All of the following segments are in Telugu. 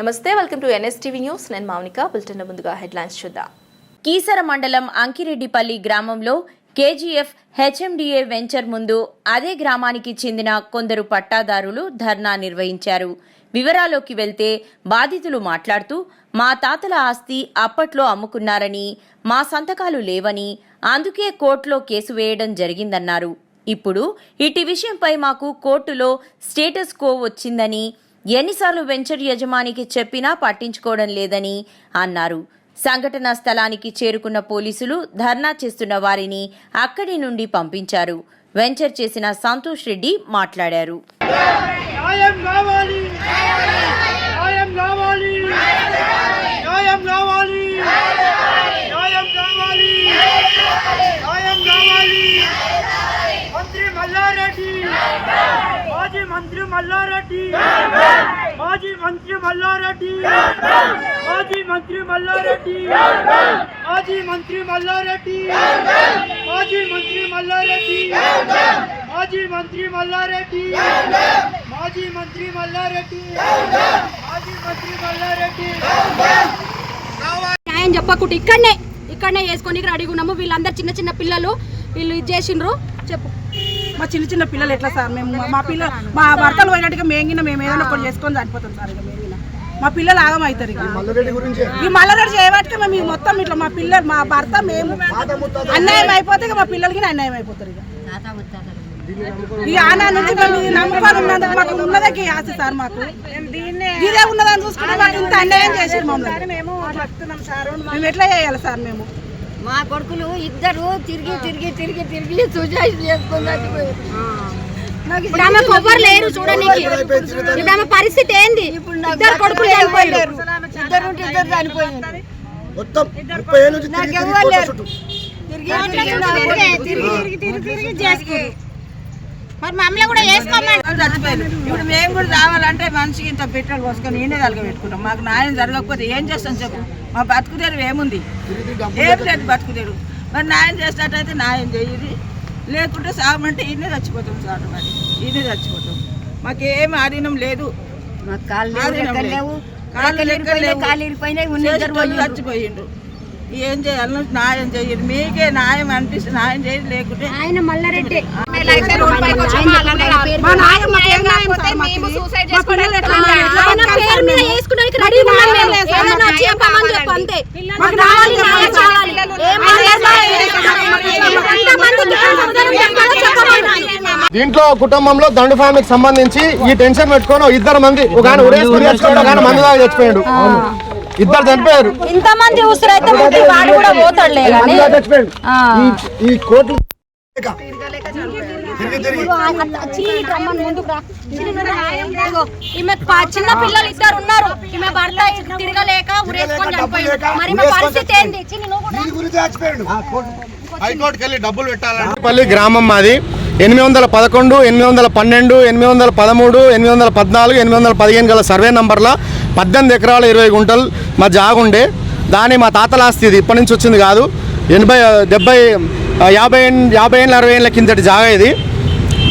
నమస్తే వెల్కమ్ టు ఎన్ఎస్టీవీ న్యూస్. నేను మౌనిక. బులెటిన్ ముందుగా హెడ్లైన్స్ చూద్దాం. కీసర మండలం అంకిరెడ్డిపల్లి గ్రామంలో కేజీఎఫ్ హెచ్ఎండిఏ వెంచర్ ముందు అదే గ్రామానికి చెందిన కొందరు పట్టాదారులు ధర్నా నిర్వహించారు. వివరాల్లోకి వెళ్తే బాధితులు మాట్లాడుతూ మా తాతల ఆస్తి అప్పట్లో అమ్ముకున్నారని మా సంతకాలు లేవని అందుకే కోర్టులో కేసు వేయడం జరిగిందన్నారు. ఇప్పుడు ఇటు విషయంపై మాకు కోర్టులో స్టేటస్ కో వచ్చిందని ఎన్నిసార్లు వెంచర్ యజమానికి చెప్పినా పట్టించుకోవడం లేదని అన్నారు. సంఘటనా స్థలానికి చేరుకున్న పోలీసులు ధర్నా చేస్తున్న వారిని అక్కడి నుండి పంపించారు. వెంచర్ చేసిన సంతోష్ రెడ్డి మాట్లాడారు న్యాయం కావాలి న్యాయం కావాలి న్యాయం కావాలి న్యాయం కావాలి న్యాయం కావాలి మంత్రి మల్లారెడ్డి మాజీ మంత్రి మల్లారెడ్డి. మాజీ మంత్రి మల్లారెడ్డి. మాజీ మంత్రి మల్లారెడ్డి. మాజీ మంత్రి మల్లారెడ్డి. మాజీ మంత్రి మల్లారెడ్డి. మాజీ మంత్రి మల్లారెడ్డి. మాజీ మంత్రి మల్లారెడ్డి. మాజీ మంత్రి మల్లారెడ్డి. న్యాయం చెప్పకుండా ఇక్కడనే ఇక్కడనే వేసుకొని రెడీగా ఉన్నాము. వీళ్ళందరూ చిన్న చిన్న పిల్లలు వీళ్ళు ఇది చేసిండ్రు. చెప్పు. మా చిన్న చిన్న పిల్లలు ఎట్లా సార్? మేము మా పిల్లలు మా భర్తలు పోయినట్టుగా మేంగిన మేము ఏదైనా ఒకటి చేసుకొని చనిపోతాం సార్ ఇక మేంగిన మా పిల్లలు ఆగం అవుతారు ఇక. ఈ మల్లరెడ్డి చేయబట్టుగా మేము ఈ మొత్తం ఇట్లా మా పిల్లలు మా భర్త మేము అన్యాయం అయిపోతే ఇక మా పిల్లలకి అన్యాయం అయిపోతారు ఇక. ఈ ఆనా నుంచి మేము నమ్మకాలు ఉన్నందుకు మాకు ఉన్నదకి ఆశ సార్ మాకు. ఇదే ఉన్నదని చూసుకుంటే మాకు ఇంత అన్యాయం చేసారు మమ్మల్ని. మేము మేము ఎట్లా చేయాలి సార్ మేము? మా కొడుకులు ఇద్దరు తిరిగి తిరిగి తిరిగి తిరిగి సూసైడ్ చేసుకుని చచ్చిపోయారు ఇప్పుడు ఆమె లేరు చూడడానికి ఇప్పుడు ఆమె పరిస్థితి ఏంది? ఇద్దరు కొడుకులు చనిపోయారు. ఇద్దరు ఉంటే ఇద్దరు చనిపోయారు. మొత్తం ముప్పై ఏళ్ళ నుంచి తిరిగి తిరిగి కోట్ల చుట్టూ తిరిగి తిరిగి తిరిగి తిరిగి తిరిగి చేసుకుని మరి మమ్మల్ని కూడా వేసుకోమని చచ్చిపోయారు ఇప్పుడు మేము కూడా రావాలంటే మనిషికి ఇంత పెట్రోల్ పోసుకొని నేనే తలగ పెట్టుకుంటాం మాకు న్యాయం జరగకపోతే ఏం చేస్తాం చెప్పు? మా బతుకుదేరు ఏముంది? ఏం లేదు బతుకుదేరు మరి న్యాయం చేసినట్టయితే న్యాయం చేయదు లేకుంటే సాగమంటే ఈయనే చచ్చిపోతాం సార్ మరి. ఈయనే చచ్చిపోతాం. మాకు ఆధీనం లేదు. కాళ్ళు లేదు. లేవు కాళ్ళు కాళ్ళు లెక్కలు లేవు. కాళ్ళు ఇరిపోయినాయి ఏం చేయాలి న్యాయం చేయండి. మీకే న్యాయం అనిపిస్తే న్యాయం చేయండి లేకుంటే ఆయన మల్లారెడ్డి. దీంట్లో కుటుంబంలో దండు ఫ్యామిలీకి సంబంధించి ఈ టెన్షన్ పెట్టుకొని ఇద్దరు మంది ఒక ఆయన మందు దాకా చచ్చిపోయాడు. ఇద్దరు చనిపోయారు. ఇంతమంది ఉసురైతే ముందు వాడు కూడా పోతాడులే ఈ- కోట్లు ఈమె చిన్న పిల్లలు ఇద్దరు ఉన్నారు. ఈమె భర్త తిరగలేక ఉరేసుకొని చనిపోయింది. మరి పరిస్థితి హైకోర్టుకి వెళ్ళి డబ్బులు పెట్టాలంటే పల్లి గ్రామం మాది. ఎనిమిది వందల పదకొండు ఎనిమిది వందల పన్నెండు ఎనిమిది వందల పదమూడు ఎనిమిది వందల పద్నాలుగు ఎనిమిది వందల పదిహేను గల సర్వే నంబర్ల పద్దెనిమిది ఎకరాల ఇరవై గుంటలు మా జాగుండే. దాని మా తాతల ఆస్తి ఇది. ఇప్పటి నుంచి వచ్చింది కాదు. ఎనభై డెబ్బై యాభై యాభై ఏళ్ళ అరవై ఏళ్ళ కిందటి జాగా ఇది.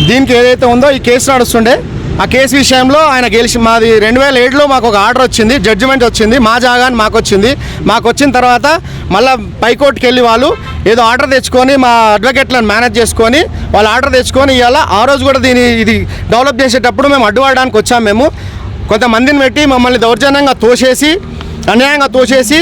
దీనికి ఏదైతే ఉందో ఈ కేసు నడుస్తుండే. ఆ కేసు విషయంలో ఆయన గెలిచి మాది రెండు వేల ఏడులో మాకు ఒక ఆర్డర్ వచ్చింది. జడ్జిమెంట్ వచ్చింది. మా జాగాని మాకు వచ్చింది. మాకు వచ్చిన తర్వాత మళ్ళీ పైకోర్టుకి వెళ్ళి వాళ్ళు ఏదో ఆర్డర్ తెచ్చుకొని మా అడ్వకేట్లను మేనేజ్ చేసుకొని వాళ్ళు ఆర్డర్ తెచ్చుకొని ఇవాళ ఆ రోజు కూడా దీని ఇది డెవలప్ చేసేటప్పుడు మేము అడ్డుపడడానికి వచ్చాము మేము. కొంతమందిని పెట్టి మమ్మల్ని దౌర్జన్యంగా తోసేసి అన్యాయంగా తోసేసి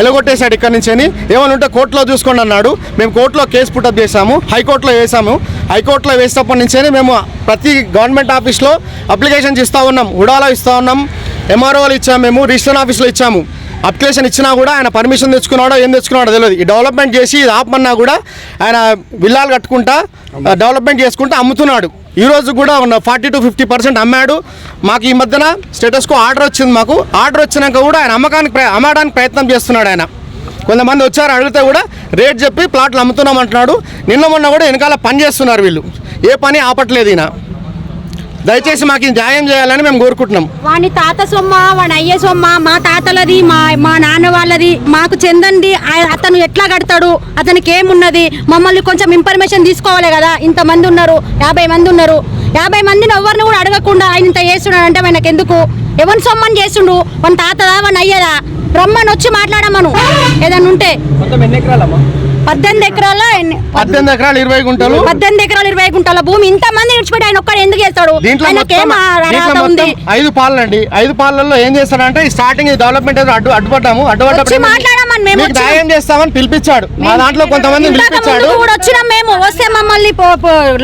ఎలగొట్టేశాడు ఇక్కడి నుంచి అని. ఏమైనా ఉంటే కోర్టులో చూసుకోండి అన్నాడు. మేము కోర్టులో కేసు పుట్టప్ చేశాము హైకోర్టులో వేసాము హైకోర్టులో వేసినప్పటి నుంచే మేము ప్రతి గవర్నమెంట్ ఆఫీస్లో అప్లికేషన్స్ ఇస్తూ ఉన్నాం ఉడాలో ఇస్తూ ఉన్నాం. ఎంఆర్ఓలు ఇచ్చాము మేము రిజిస్ట్రేషన్ ఆఫీస్లో ఇచ్చాము. అప్లికేషన్ ఇచ్చినా కూడా ఆయన పర్మిషన్ తెచ్చుకున్నాడో ఏం తెచ్చుకున్నాడో తెలియదు. ఈ డెవలప్మెంట్ చేసి ఇది ఆపమన్నా కూడా ఆయన విల్లాలు కట్టుకుంటా డెవలప్మెంట్ చేసుకుంటా అమ్ముతున్నాడు. ఈరోజు కూడా ఉన్న ఫార్టీ టు ఫిఫ్టీ పర్సెంట్ అమ్మాడు. మాకు ఈ మధ్యన స్టేటస్కు ఆర్డర్ వచ్చింది మాకు. ఆర్డర్ వచ్చినాక కూడా ఆయన అమ్మకానికి ప్ర- అమ్మడానికి ప్రయత్నం చేస్తున్నాడు ఆయన. కొంతమంది వచ్చారు అడిగితే కూడా రేట్ చెప్పి ప్లాట్లు అమ్ముతున్నాం అంటున్నాడు. నిన్న మొన్న కూడా వెనకాల పని చేస్తున్నారు వీళ్ళు. ఏ పని ఆపట్లేదు ఈయన. దయచేసి మాకు న్యాయం చేయాలని మేము కోరుకుంటున్నాం. వాని తాత సొమ్మ వాని అయ్య సొమ్మ మా తాతలది మా మా నాన్న వాళ్ళది మాకు చెందంది ఆ- అతను ఎట్లా కడతాడు అతనికి ఏమున్నది మమ్మల్ని కొంచెం ఇన్ఫర్మేషన్ తీసుకోవాలి కదా ఇంతమంది ఉన్నారు యాభై మంది ఉన్నారు. యాభై మందిని ఎవరిని కూడా అడగకుండా ఆయన ఇంత చేస్తున్నాడు అంటే ఆయనకు ఎందుకు? ఎవరి సొమ్మని చేస్తుండు? మన తాతదా మన అయ్యదా? రమ్మని వచ్చి మాట్లాడమను. ఏదన్నా ఉంటే. మొత్తం ఎన్ని ఎకరాలమ్మా? పద్దెనిమిది ఎకరాల పద్దెనిమిది ఎకరాలు ఇరవై గుంటలు. పద్దెనిమిది ఎకరాలు ఇరవై గుంటల భూమి. ఇంత మంది విడిచిపెట్టి ఆయన ఒక్కడు ఎందుకు చేస్తాడు? ఉంది? ఐదు పాలనండి. ఐదు పాలల్లో ఏం చేస్తాడంటే స్టార్టింగ్ డెవలప్మెంట్ అడ్డు అడ్డుపడ్డాము. అడ్డుపడ్డప్పుడు మేము మీకు వచ్చాం. న్యాయం చేస్తామని పిలిపించాడు. మా దాంట్లో కొంతమంది పిలిపించాడు. ముందు కూడా వచ్చినాం మేము. వస్తే మమ్మల్ని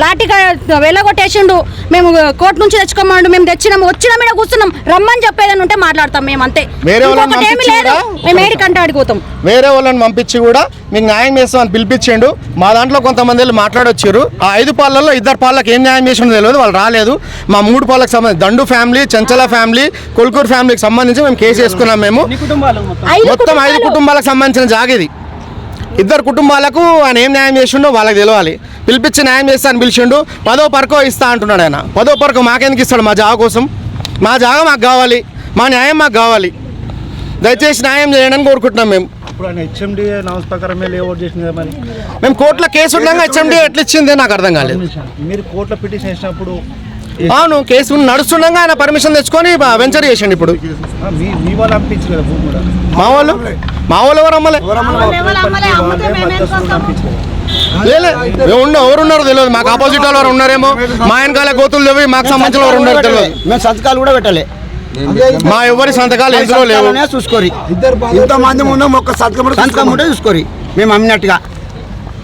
లాఠీగా వెళ్ళగొట్టేసిండు. మేము కోర్టు నుంచి తెచ్చుకోమండు. మేము తెచ్చినాము వచ్చినాం ఇక్కడ కూర్చున్నాం. రమ్మని చెప్పేదని ఉంటే మాట్లాడతాం మేము అంతే. వేరే వాళ్ళని ఏమీ లేదు. మేము ఏడికంటే అడిగిపోతాం వేరే వాళ్ళని పంపించి కూడా మీకు న్యాయం చేస్తామని పిలిపించిండు. మా దాంట్లో కొంతమంది వెళ్ళి మాట్లాడొచ్చారు. ఆ ఐదు పాలల్లో ఇద్దరు పాలకు ఏం న్యాయం చేసిండో తెలియదు. వాళ్ళు రాలేదు. మా మూడు పాలకు సంబంధించి దండు ఫ్యామిలీ చెంచల ఫ్యామిలీ కొల్కూరు ఫ్యామిలీకి సంబంధించి మేము కేసు వేసుకున్నాం మేము. మొత్తం? ఐదు. కుటుంబాలకు సంబంధించిన జాగిది. ఇద్దరు కుటుంబాలకు ఆయన ఏం న్యాయం చేసిండో వాళ్ళకి తెలియాలి పిలిపించి న్యాయం చేస్తా అని పిలిచిండు. పదో పరకో ఇస్తా అంటున్నాడు ఆయన. పదో పరకో మాకెందుకు ఇస్తాడు? మా జాగ కోసం. మా జాగ మాకు కావాలి. మా న్యాయం మాకు కావాలి. దయచేసి న్యాయం చేయండి అని కోరుకుంటున్నాం మేము. మేము కోర్టులో కేసు ఉండగా హెచ్ఎండి ఎట్లా ఇచ్చింది నాకు అర్థం కాలేదు. మీరు కోర్టులో పిటిషన్ వేసినప్పుడు అవును కేసు నడుస్తుండగా ఆయన పర్మిషన్ తెచ్చుకొని వెంచర్ చేసిండు ఇప్పుడు. మీ వాళ్ళు మా వాళ్ళు? ఎవరు అమ్మలే? లేలే ఉండు ఎవరు ఉన్నారో తెలియదు. మాకు ఆపోజిట్ వాళ్ళు ఎవరు ఉన్నారేమో? మా వెనకాల గోతులు లేవు మాకు సంబంధించిన ఎవరు ఉన్నారో తెలియదు. మేము సంతకాలు కూడా పెట్టలే. మా ఎవరి సంతకాలు ఎందులో లేవు. చూసుకోరి. ఇంత మంది ముందు ఒక్క సంతకం సంతకం ఉంటే చూసుకోరి. మేము అమ్మినట్టుగా.